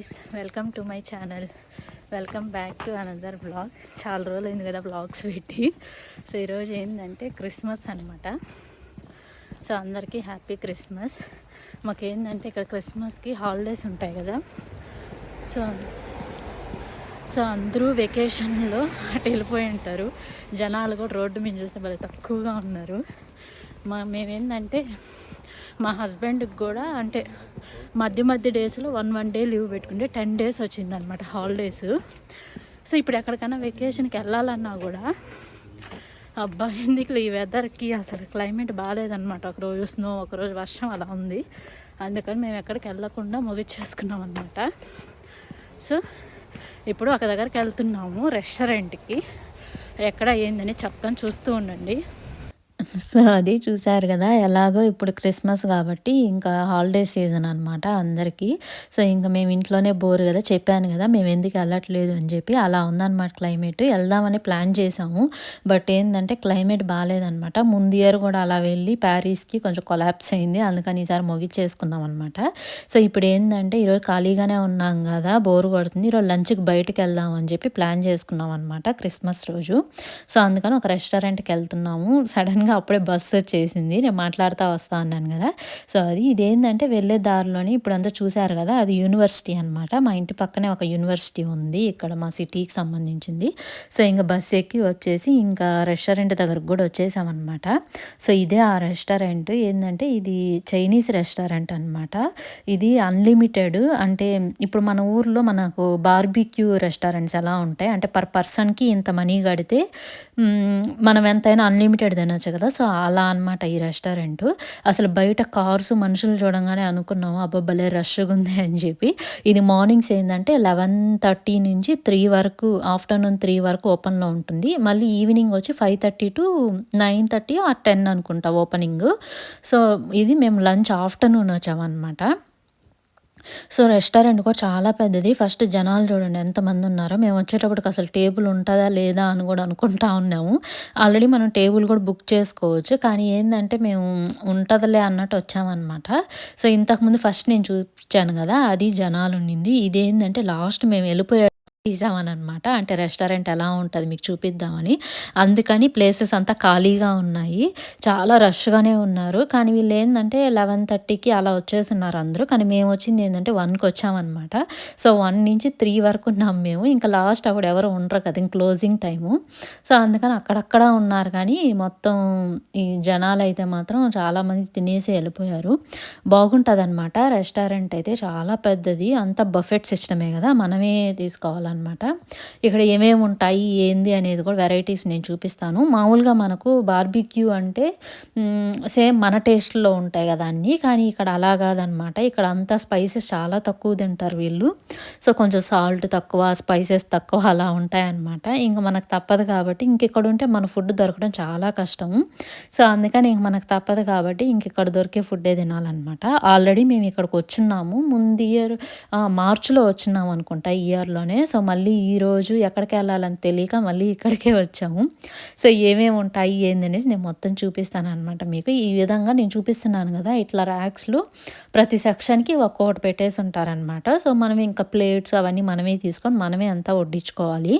Guys welcome to my channel welcome back to another blog చాలా రోజులు అయింది కదా బ్లాగ్స్ పెట్టి. సో ఈరోజు ఏంటంటే క్రిస్మస్ అనమాట సో అందరికీ హ్యాపీ క్రిస్మస్ మాకేంటంటే ఇక్కడ క్రిస్మస్కి హాలిడేస్ ఉంటాయి కదా. సో సో అందరూ వెకేషన్లో అటు వెళ్ళిపోయి ఉంటారు. జనాలు కూడా రోడ్డు మీద చూస్తే భలే తక్కువగా ఉన్నారు. మా మేమేంటంటే మా హస్బెండ్కి కూడా అంటే మధ్య మధ్య డేస్లో వన్ వన్ డే లీవ్ పెట్టుకుంటే టెన్ డేస్ వచ్చిందనమాట హాలిడేస్ సో ఇప్పుడు ఎక్కడికైనా వెకేషన్కి వెళ్ళాలన్నా కూడా అబ్బా ఎందుకు ఈ వెదర్కి అసలు క్లైమేట్ బాగాలేదనమాట ఒకరోజు స్నో ఒకరోజు వర్షం అలా ఉంది. అందుకని మేము ఎక్కడికి వెళ్ళకుండా ముగిచ్చేసుకున్నాం అనమాట సో ఇప్పుడు ఒక దగ్గరికి వెళ్తున్నాము రెస్టారెంట్కి ఎక్కడ ఏందని చెప్తాను చూస్తూ ఉండండి. సో అది చూశారు కదా ఎలాగో ఇప్పుడు క్రిస్మస్ కాబట్టి ఇంకా హాలిడే సీజన్ అనమాట అందరికీ. సో ఇంకా మేము ఇంట్లోనే బోర్ కదా చెప్పాను కదా మేము ఎందుకు వెళ్ళట్లేదు అని చెప్పి అలా ఉందన్నమాట క్లైమేట్. వెళ్దామని ప్లాన్ చేసాము బట్ ఏంటంటే క్లైమేట్ బాగాలేదనమాట ముందు ఇయర్ కూడా అలా వెళ్ళి ప్యారిస్కి కొంచెం కొలాప్స్ అయింది అందుకని ఈసారి ముగించేసుకుందాం అనమాట సో ఇప్పుడు ఏంటంటే ఈరోజు ఖాళీగానే ఉన్నాం కదా బోర్ కొడుతుంది ఈరోజు లంచ్కి బయటకు వెళ్దాం అని చెప్పి ప్లాన్ చేసుకున్నాం అనమాట క్రిస్మస్ రోజు. సో అందుకని ఒక రెస్టారెంట్కి వెళ్తున్నాము. సడన్గా నిజంగా అప్పుడే బస్సు వచ్చేసింది. నేను మాట్లాడుతూ వస్తా అన్నాను కదా. సో అది ఇదేంటంటే వెళ్ళే దారిలోని ఇప్పుడు అంతా చూశారు కదా అది యూనివర్సిటీ అనమాట మా ఇంటి పక్కనే ఒక యూనివర్సిటీ ఉంది ఇక్కడ మా సిటీకి సంబంధించింది. సో ఇంకా బస్సు ఎక్కి వచ్చేసి ఇంకా రెస్టారెంట్ దగ్గరకు కూడా వచ్చేసామన్నమాట. సో ఇదే ఆ రెస్టారెంట్. ఏంటంటే ఇది చైనీస్ రెస్టారెంట్ అనమాట ఇది అన్లిమిటెడ్ అంటే ఇప్పుడు మన ఊర్లో మనకు బార్బిక్యూ రెస్టారెంట్స్ ఎలా ఉంటాయి? అంటే పర్ పర్సన్కి ఇంత మనీ కడితే మనం ఎంతైనా అన్లిమిటెడ్ తినచ్చు కదా. కదా. సో అలా అనమాట ఈ రెస్టారెంట్. అసలు బయట కార్స్ మనుషులు చూడంగానే అనుకున్నాము అబ్బా భలే రష్గా ఉంది అని చెప్పి. ఇది మార్నింగ్స్ ఏంటంటే లెవెన్ థర్టీ నుంచి త్రీ వరకు ఆఫ్టర్నూన్ త్రీ వరకు ఓపెన్లో ఉంటుంది. మళ్ళీ ఈవినింగ్ వచ్చి five thirty to nine thirty ఆ టెన్ అనుకుంటా ఓపెనింగ్. సో ఇది మేము లంచ్ ఆఫ్టర్నూన్ వచ్చామన్నమాట. సో రెస్టారెంట్ కూడా చాలా పెద్దది. ఫస్ట్ జనాలు చూడండి ఎంతమంది ఉన్నారో. మేము వచ్చేటప్పటికి అసలు టేబుల్ ఉంటుందా లేదా అని కూడా అనుకుంటా ఉన్నాము. ఆల్రెడీ మనం టేబుల్ కూడా బుక్ చేసుకోవచ్చు. కానీ ఏంటంటే మేము ఉంటుందిలే అన్నట్టు వచ్చామన్నమాట. సో ఇంతకుముందు ఫస్ట్ నేను చూపించాను కదా అది జనాలు ఉండింది. ఇదేంటంటే లాస్ట్ మేము వెళ్ళిపోయే తీసామని అనమాట అంటే రెస్టారెంట్ ఎలా ఉంటుంది మీకు చూపిద్దామని. అందుకని ప్లేసెస్ అంతా ఖాళీగా ఉన్నాయి. చాలా రష్గానే ఉన్నారు. కానీ వీళ్ళు ఏంటంటే లెవెన్ థర్టీకి అలా వచ్చేస్తున్నారు అందరూ. కానీ మేము వచ్చింది ఏంటంటే వన్కి వచ్చామన్నమాట సో వన్ నుంచి త్రీ వరకు ఉన్నాం మేము. ఇంకా లాస్ట్ అప్పుడు ఎవరు ఉండరు కదా క్లోజింగ్ టైము. సో అందుకని అక్కడక్కడ ఉన్నారు. కానీ మొత్తం ఈ జనాలు అయితే మాత్రం చాలామంది తినేసి వెళ్ళిపోయారు. బాగుంటుంది అనమాట రెస్టారెంట్ అయితే చాలా పెద్దది. అంత బఫెట్ సిస్టమే కదా మనమే తీసుకోవాలి అనమాట ఇక్కడ ఏమేమి ఉంటాయి ఏంది అనేది కూడా వెరైటీస్ నేను చూపిస్తాను. మామూలుగా మనకు బార్బిక్యూ అంటే సేమ్ మన టేస్ట్లో ఉంటాయి కదా అన్నీ కానీ ఇక్కడ అలా కాదనమాట ఇక్కడ అంతా స్పైసెస్ చాలా తక్కువ తింటారు వీళ్ళు. సో కొంచెం సాల్ట్ తక్కువ స్పైసెస్ తక్కువ అలా ఉంటాయన్నమాట. ఇంకా మనకు తప్పదు కాబట్టి ఇంకెక్కడ ఉంటే మన ఫుడ్ దొరకడం చాలా కష్టము. సో అందుకని ఇంక మనకు తప్పదు కాబట్టి ఇంకెక్కడ దొరికే ఫుడ్డే తినాలన్నమాట. ఆల్రెడీ మేము ఇక్కడికి వచ్చున్నాము. ముందు ఇయర్ మార్చిలో వచ్చినాము అనుకుంటా ఇయర్లోనే సో మళ్ళీ ఈరోజు ఎక్కడికి వెళ్ళాలని తెలియక మళ్ళీ ఇక్కడికే వచ్చాము. సో ఏమేమి ఉంటాయి ఏందనేసి నేను మొత్తం చూపిస్తాను అనమాట మీకు. ఈ విధంగా నేను చూపిస్తున్నాను కదా ఇట్లా ర్యాక్స్లో ప్రతి సెక్షన్కి ఒక్కొక్కటి పెట్టేసి ఉంటారనమాట సో మనం ఇంకా ప్లేట్స్ అవన్నీ మనమే తీసుకొని మనమే అంతా వడ్డించుకోవాలి.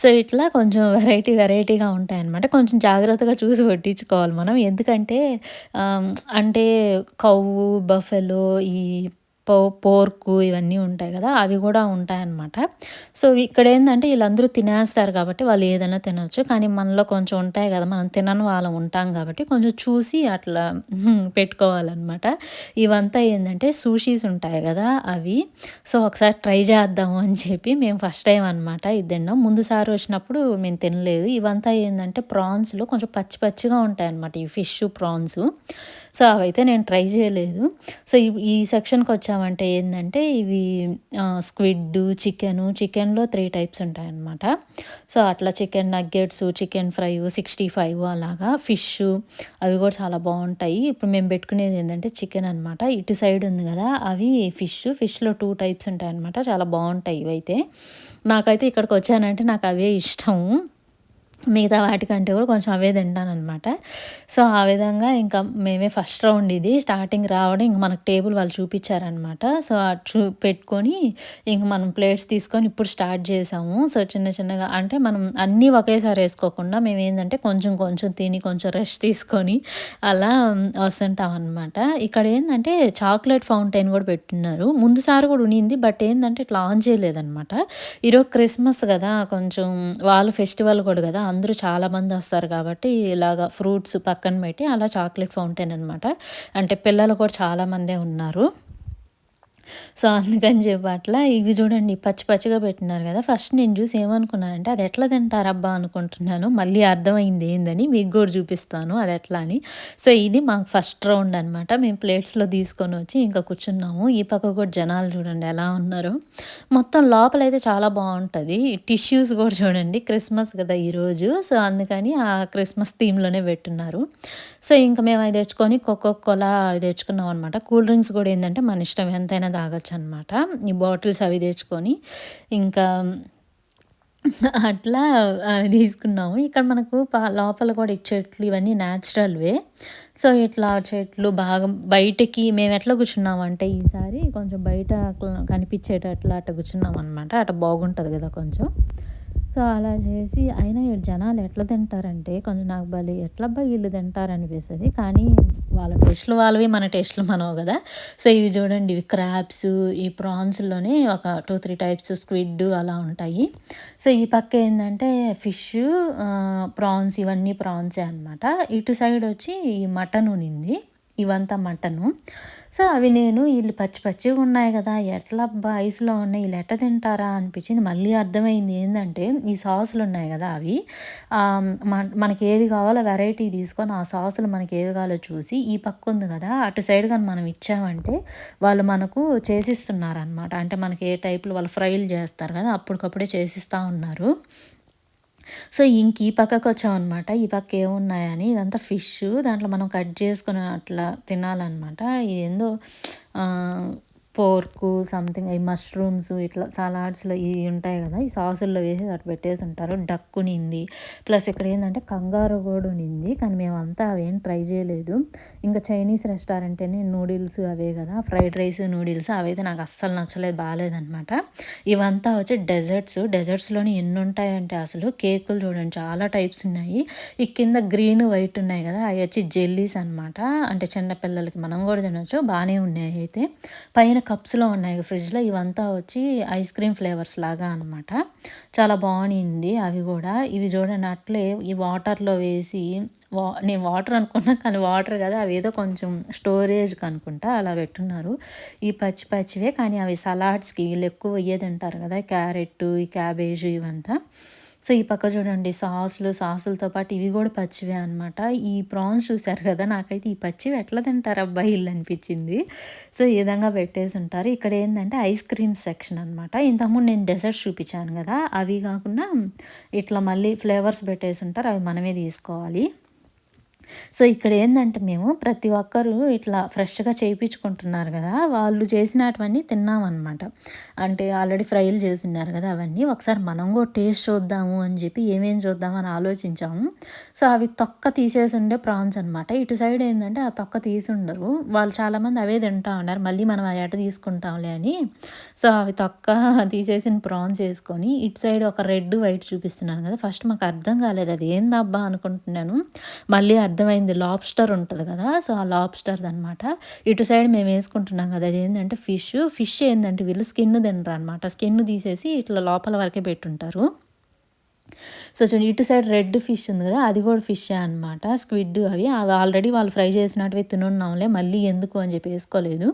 సో ఇట్లా కొంచెం వెరైటీ వెరైటీగా ఉంటాయన్నమాట. కొంచెం జాగ్రత్తగా చూసి వడ్డించుకోవాలి మనం. ఎందుకంటే అంటే కవ్వు బఫెలో ఈ పో పోర్కు ఇవన్నీ ఉంటాయి కదా అవి కూడా ఉంటాయన్నమాట. సో ఇక్కడ ఏంటంటే వీళ్ళందరూ తినేస్తారు కాబట్టి వాళ్ళు ఏదైనా తినవచ్చు కానీ మనలో కొంచెం ఉంటాయి కదా మనం తినని వాళ్ళం ఉంటాం కాబట్టి కొంచెం చూసి అట్లా పెట్టుకోవాలన్నమాట. ఇవంతా ఏంటంటే సూషీస్ ఉంటాయి కదా అవి. సో ఒకసారి ట్రై చేద్దాము అని చెప్పి మేము ఫస్ట్ టైం అనమాట ఇది తిన్నాం. ముందుసారి వచ్చినప్పుడు మేము తినలేదు. ఇవంతా ఏంటంటే ప్రాన్స్లో కొంచెం పచ్చి పచ్చిగా ఉంటాయి అనమాట ఈ ఫిష్ ప్రాన్స్. సో అవైతే నేను ట్రై చేయలేదు. సో ఈ సెక్షన్కి వచ్చాము చేసామంటే ఏంటంటే ఇవి స్క్విడ్ చికెను చికెన్లో త్రీ టైప్స్ ఉంటాయన్నమాట. సో అట్లా chicken nuggets chicken fry sixty five అలాగా ఫిష్ అవి కూడా చాలా బాగుంటాయి. ఇప్పుడు మేము పెట్టుకునేది ఏంటంటే చికెన్ అనమాట ఇటు సైడ్ ఉంది కదా అవి ఫిష్. ఫిష్లో టూ టైప్స్ ఉంటాయన్నమాట. చాలా బాగుంటాయి ఇవైతే. నాకైతే ఇక్కడికి వచ్చానంటే నాకు అవే ఇష్టం. మిగతా వాటికంటే కూడా కొంచెం అవే తింటాననమాట సో ఆ విధంగా ఇంకా మేమే ఫస్ట్ రౌండ్ ఇది స్టార్టింగ్ రావడం ఇంక మనకు టేబుల్ వాళ్ళు చూపించారనమాట సో అది చూ పెట్టుకొని ఇంక మనం ప్లేట్స్ తీసుకొని ఇప్పుడు స్టార్ట్ చేసాము. సో చిన్న చిన్నగా అంటే మనం అన్నీ ఒకేసారి వేసుకోకుండా మేము ఏంటంటే కొంచెం కొంచెం తిని కొంచెం రెస్ట్ తీసుకొని అలా వస్తుంటాం అనమాట ఇక్కడ ఏంటంటే చాక్లెట్ ఫౌంటైన్ కూడా పెట్టున్నారు. ముందుసారి కూడా ఉన్నింది బట్ ఏంటంటే ఇట్లా ఆన్ చేయలేదన్నమాట. ఈరోజు క్రిస్మస్ కదా కొంచెం వాళ్ళు ఫెస్టివల్ కూడా కదా అందరూ చాలామంది వస్తారు కాబట్టి ఇలాగ ఫ్రూట్స్ పక్కన పెట్టి అలా చాక్లెట్ ఫౌంటైన్ అనమాట అంటే పిల్లలు కూడా చాలామందే ఉన్నారు. సో అందుకని చెప్పి అట్లా ఇవి చూడండి పచ్చి పచ్చిగా పెట్టినారు కదా. ఫస్ట్ నేను చూసి ఏమనుకున్నానంటే అది ఎట్లా తింటారబ్బా అనుకుంటున్నాను. మళ్ళీ అర్థమైంది ఏందని మీకు కూడా చూపిస్తాను అది ఎట్లా అని. సో ఇది మాకు ఫస్ట్ రౌండ్ అనమాట మేము ప్లేట్స్లో తీసుకొని వచ్చి ఇంకా కూర్చున్నాము. ఈ పక్క కూడా జనాలు చూడండి ఎలా ఉన్నారు. మొత్తం లోపల అయితే చాలా బాగుంటుంది. టిష్యూస్ కూడా చూడండి క్రిస్మస్ కదా ఈరోజు సో అందుకని ఆ క్రిస్మస్ థీమ్లోనే పెట్టున్నారు సో ఇంకా మేము అది తెచ్చుకొని కోకో కోలా తెచ్చుకున్నాం అనమాట కూల్ డ్రింక్స్ కూడా ఏంటంటే మన ఇష్టం. ఎంతైనా తాగొచ్చు అనమాట ఈ బాటిల్స్ అవి తెచ్చుకొని ఇంకా అట్లా అవి తీసుకున్నాము. ఇక్కడ మనకు లోపల కూడా చెట్లు ఇవన్నీ న్యాచురల్వే సో ఇట్లా చెట్లు బాగా బయటకి మేము ఎట్లా కూర్చున్నాం అంటే ఈసారి కొంచెం బయట కనిపించేటట్లు అట్లా కూర్చున్నాం అనమాట అట్లా బాగుంటుంది కదా కొంచెం. సో అలా చేసి అయినా జనాలు ఎట్లా తింటారంటే కొంచెం నాకు భలే ఎట్లా వీళ్ళు తింటారు అనిపిస్తుంది కానీ వాళ్ళ టేస్ట్లు వాళ్ళవి మన టేస్ట్లు మనవు కదా. సో ఇవి చూడండి ఇవి క్రాబ్స్ ఈ ప్రాన్స్లోనే ఒక టూ త్రీ టైప్స్ స్క్విడ్ అలా ఉంటాయి. సో ఈ పక్క ఏంటంటే ఫిష్ ప్రాన్స్ ఇవన్నీ ప్రాన్సే అనమాట ఇటు సైడ్ వచ్చి ఈ మటన్ ఉనింది. ఇవంతా మటను. సో అవి నేను వీళ్ళు పచ్చి పచ్చిగా ఉన్నాయి కదా ఎట్లా అబ్బా ఐస్లో ఉన్నాయి వీళ్ళు ఎట్ట తింటారా అనిపించింది. మళ్ళీ అర్థమైంది ఏంటంటే ఈ సాసులు ఉన్నాయి కదా అవి మన- మనకి ఏది కావాలో వెరైటీ తీసుకొని ఆ సాసులు మనకి ఏవి కావాలో చూసి ఈ పక్క ఉంది కదా అటు సైడ్ కానీ మనం ఇచ్చామంటే వాళ్ళు మనకు చేసిస్తున్నారు అనమాట అంటే మనకి ఏ టైప్లో వాళ్ళు ఫ్రైలు చేస్తారు కదా అప్పటికప్పుడే చేసిస్తూ ఉన్నారు. సో ఇంక ఈ పక్కకు వచ్చామన్నమాట. ఈ పక్క ఏమున్నాయని ఇదంతా ఫిష్. దాంట్లో మనం కట్ చేసుకుని అట్లా తినాలన్నమాట. ఇదేందో ఏందో పోర్కు సంథింగ్ ఈ మష్రూమ్స్ ఇట్లా సలాడ్స్లో ఇవి ఉంటాయి కదా ఈ సాసుల్లో వేసి అటు పెట్టేసి ఉంటారు. డక్కు నింది. ప్లస్ ఇక్కడ ఏంటంటే కంగారు కూడా నింది కానీ మేమంతా అవేం ట్రై చేయలేదు. ఇంకా చైనీస్ రెస్టారెంట్ అని నూడిల్స్ అవే కదా ఫ్రైడ్ రైస్ నూడిల్స్ అవైతే నాకు అస్సలు నచ్చలేదు బాగాలేదనమాట ఇవంతా వచ్చి డెజర్ట్స్. డెజర్ట్స్లోని ఎన్ని ఉంటాయంటే అసలు కేకులు చూడండి చాలా టైప్స్ ఉన్నాయి. ఈ కింద గ్రీన్ వైట్ ఉన్నాయి కదా అవి వచ్చి జెల్లీస్ అనమాట అంటే చిన్నపిల్లలకి మనం కూడా తినొచ్చు బాగానే ఉన్నాయి అయితే. పైన కప్స్లో ఉన్నాయి ఫ్రిడ్జ్లో ఇవంతా వచ్చి ఐస్ క్రీమ్ ఫ్లేవర్స్ లాగా అనమాట చాలా బాగుంది అవి కూడా. ఇవి చూడండి అట్లే ఈ వాటర్లో వేసి వా నేను వాటర్ అనుకున్నా కానీ వాటర్ కదా అవి ఏదో కొంచెం స్టోరేజ్కి అనుకుంటా అలా పెట్టున్నారు. ఈ పచ్చి పచ్చివే కానీ అవి సలాడ్స్కి వీళ్ళు ఎక్కువ ఇయ్యేది తింటారు కదా క్యారెట్ ఈ క్యాబేజ్ ఇవంతా. సో ఈ పక్క చూడండి సాసులు సాసులతో పాటు ఇవి కూడా పచ్చివే అనమాట ఈ ప్రాన్స్ చూసారు కదా నాకైతే ఈ పచ్చివి ఎట్లా తింటారు అబ్బాయి ఇల్లు అనిపించింది. సో ఈ విధంగా పెట్టేసి ఉంటారు. ఇక్కడ ఏంటంటే ఐస్ క్రీమ్ సెక్షన్ అనమాట ఇంతకుముందు నేను డెజర్ట్స్ చూపించాను కదా అవి కాకుండా ఇట్లా మళ్ళీ ఫ్లేవర్స్ పెట్టేసి ఉంటారు అవి మనమే తీసుకోవాలి. సో ఇక్కడ ఏంటంటే మేము ప్రతి ఒక్కరు ఇట్లా ఫ్రెష్గా చేయించుకుంటున్నారు కదా వాళ్ళు చేసినటువన్నీ తిన్నామన్నమాట. అంటే ఆల్రెడీ ఫ్రైలు చేసినారు కదా అవన్నీ. ఒకసారి మనం కూడా టేస్ట్ చూద్దాము అని చెప్పి ఏమేం చూద్దామని ఆలోచించాము. సో అవి తొక్క తీసేసి ఉండే ప్రాన్స్ అనమాట ఇటు సైడ్ ఏంటంటే ఆ తొక్క తీసి ఉండరు. వాళ్ళు చాలామంది అవే తింటా ఉన్నారు. మళ్ళీ మనం అవి ఎట తీసుకుంటాంలే అని. సో అవి తొక్క తీసేసిన ప్రాన్స్ వేసుకొని ఇటు సైడ్ ఒక రెడ్ వైట్ చూపిస్తున్నాను కదా. ఫస్ట్ మాకు అర్థం కాలేదు. అది ఏందబ్బా అనుకుంటున్నాను. మళ్ళీ అర్థం అర్థమైంది. లాబ్స్టర్ ఉంటుంది కదా సో ఆ లాబ్స్టర్ అనమాట ఇటు సైడ్ మేము వేసుకుంటున్నాం కదా అది ఏంటంటే ఫిష్ ఫిష్ ఏంటంటే వీళ్ళు స్కిన్ తినరు అనమాట స్కిన్ తీసేసి ఇట్లా లోపల వరకే పెట్టుంటారు. సో చూడండి ఇటు సైడ్ రెడ్ ఫిష్ ఉంది కదా అది కూడా ఫిష్ అనమాట స్క్విడ్ అవి. అవి ఆల్రెడీ వాళ్ళు ఫ్రై చేసినట్టువి తినున్నాంలే మళ్ళీ ఎందుకు అని చెప్పి వేసుకోలేదు.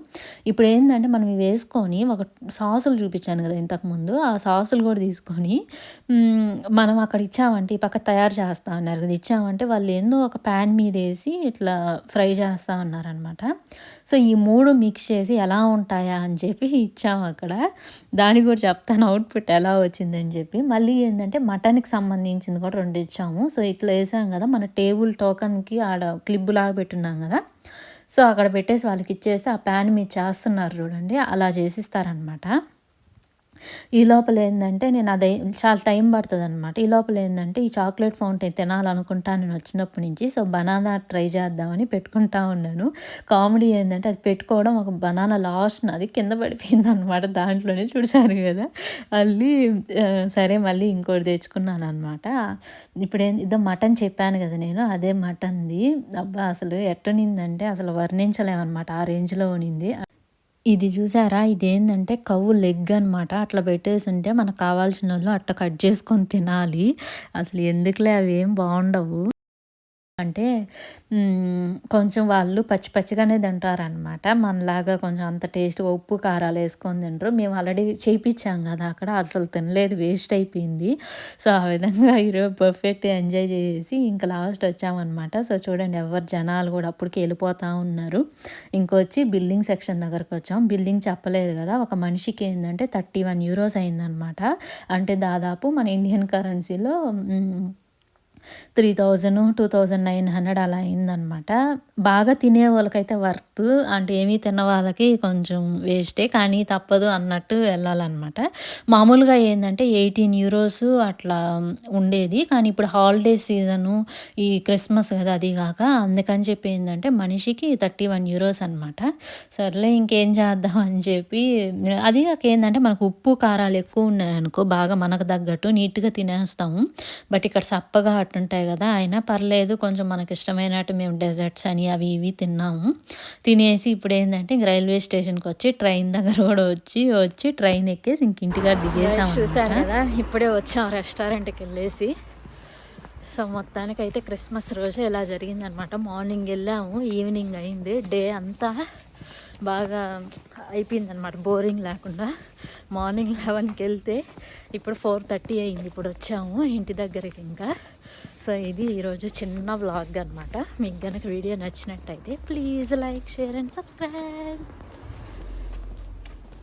ఇప్పుడు ఏంటంటే మనం ఇవి వేసుకొని ఒక సాసులు చూపించాను కదా ఇంతకుముందు ఆ సాసులు కూడా తీసుకొని మనం అక్కడ ఇచ్చామంటే ఈ పక్క తయారు చేస్తా ఉన్నారు కదా. ఇచ్చామంటే వాళ్ళు ఏందో ఒక ప్యాన్ మీద వేసి ఇట్లా ఫ్రై చేస్తూ ఉన్నారనమాట సో ఈ మూడు మిక్స్ చేసి ఎలా ఉంటాయా అని చెప్పి ఇచ్చాము అక్కడ. దాని కూడా చెప్తాను అవుట్పుట్ ఎలా వచ్చిందని చెప్పి. మళ్ళీ ఏంటంటే మటన్ మటన్కి సంబంధించింది కూడా రెండు ఇచ్చాము. సో ఇట్లా వేసాం కదా మన టేబుల్ టోకన్కి ఆడ క్లిబ్ లాగా పెట్టున్నాం కదా. సో అక్కడ పెట్టేసి వాళ్ళకి ఇచ్చేస్తే ఆ ప్యాన్ మీరు చేస్తున్నారు చూడండి అలా చేసిస్తారనమాట ఈ లోపల ఏంటంటే నేను అదే చాలా టైం పడుతుంది అనమాట ఈ లోపల ఏంటంటే ఈ చాక్లెట్ ఫౌంటైన్ తినాలనుకుంటా నేను వచ్చినప్పటి నుంచి సో బనానా ట్రై చేద్దామని పెట్టుకుంటా ఉన్నాను. కామెడీ ఏంటంటే అది పెట్టుకోవడం ఒక బనానా లాస్ట్ అది కింద పడిపోయింది అనమాట దాంట్లోనే చూసారు కదా. మళ్ళీ సరే మళ్ళీ ఇంకోటి తెచ్చుకున్నాను అనమాట ఇప్పుడు ఏం ఇదో మటన్ చెప్పాను కదా నేను అదే మటన్ది. అబ్బా అసలు ఎట్టనిందంటే అసలు వర్ణించలేమన్నమాట ఆ రేంజ్లో ఉనింది ఇది చూసారా? ఇదేంటంటే కవ్వు లెగ్ అనమాట అట్లా పెట్టేసి ఉంటే మనకు కావాల్సిన వాళ్ళు అట్ట కట్ చేసుకొని తినాలి. అసలు ఎందుకులే అవి ఏం బాగుండవు అంటే కొంచెం వాళ్ళు పచ్చి పచ్చిగానే తింటారనమాట మనలాగా కొంచెం అంత టేస్ట్ ఉప్పు కారాలు వేసుకొని తింటారు మేము ఆల్రెడీ చేయించాం కదా అక్కడ. అసలు తినలేదు వేస్ట్ అయిపోయింది. సో ఆ విధంగా ఈరోజు పర్ఫెక్ట్ ఎంజాయ్ చేసి ఇంకా లాస్ట్ వచ్చామన్నమాట. సో చూడండి ఎవరు జనాలు కూడా అప్పటికి వెళ్ళిపోతూ ఉన్నారు. ఇంకొచ్చి బిల్డింగ్ సెక్షన్ దగ్గరకు వచ్చాం. బిల్డింగ్ చెప్పలేదు కదా. ఒక మనిషికి ఏంటంటే థర్టీ వన్ యూరోస్ అయిందనమాట అంటే దాదాపు మన ఇండియన్ కరెన్సీలో three thousand two thousand nine hundred అలా అయిందనమాట. బాగా తినే వాళ్ళకైతే వర్త్. అంటే ఏమీ తిన్న వాళ్ళకి కొంచెం వేస్టే కానీ తప్పదు అన్నట్టు వెళ్ళాలన్నమాట. మామూలుగా ఏంటంటే ఎయిటీన్ యూరోస్ అట్లా ఉండేది. కానీ ఇప్పుడు హాలిడే సీజను ఈ క్రిస్మస్ కదా అది కాక అందుకని చెప్పి ఏంటంటే మనిషికి థర్టీ వన్ యూరోస్ అనమాట సర్లే ఇంకేం చేద్దాం అని చెప్పి అది కాక ఏంటంటే మనకు ఉప్పు కారాలు ఎక్కువ ఉన్నాయనుకో బాగా మనకు తగ్గట్టు నీట్గా తినేస్తాము. బట్ ఇక్కడ సప్పగా అట్టుంటాయి కదా అయినా పర్లేదు కొంచెం మనకి ఇష్టమైనట్టు మేము డెజర్ట్స్ అని అవి ఇవి తిన్నాము. తినేసి ఇప్పుడు ఏంటంటే ఇంక రైల్వే స్టేషన్కి వచ్చి ట్రైన్ దగ్గర కూడా వచ్చి వచ్చి ట్రైన్ ఎక్కేసి ఇంక ఇంటికాడ దిగేసాం చూసారు కదా ఇప్పుడే వచ్చాం రెస్టారెంట్కి వెళ్ళేసి. సో మొత్తానికి అయితే క్రిస్మస్ రోజు ఇలా జరిగిందనమాట మార్నింగ్ వెళ్ళాము ఈవినింగ్ అయింది. డే అంతా బాగా అయిపోయిందనమాట బోరింగ్ లేకుండా. మార్నింగ్ లెవెన్కి వెళ్తే ఇప్పుడు ఫోర్ థర్టీ అయింది ఇప్పుడు వచ్చాము ఇంటి దగ్గరికి ఇంకా. సో ఇది ఈరోజు చిన్న వ్లాగ్ అనమాట మీకు కనుక వీడియో నచ్చినట్టయితే please like share and subscribe.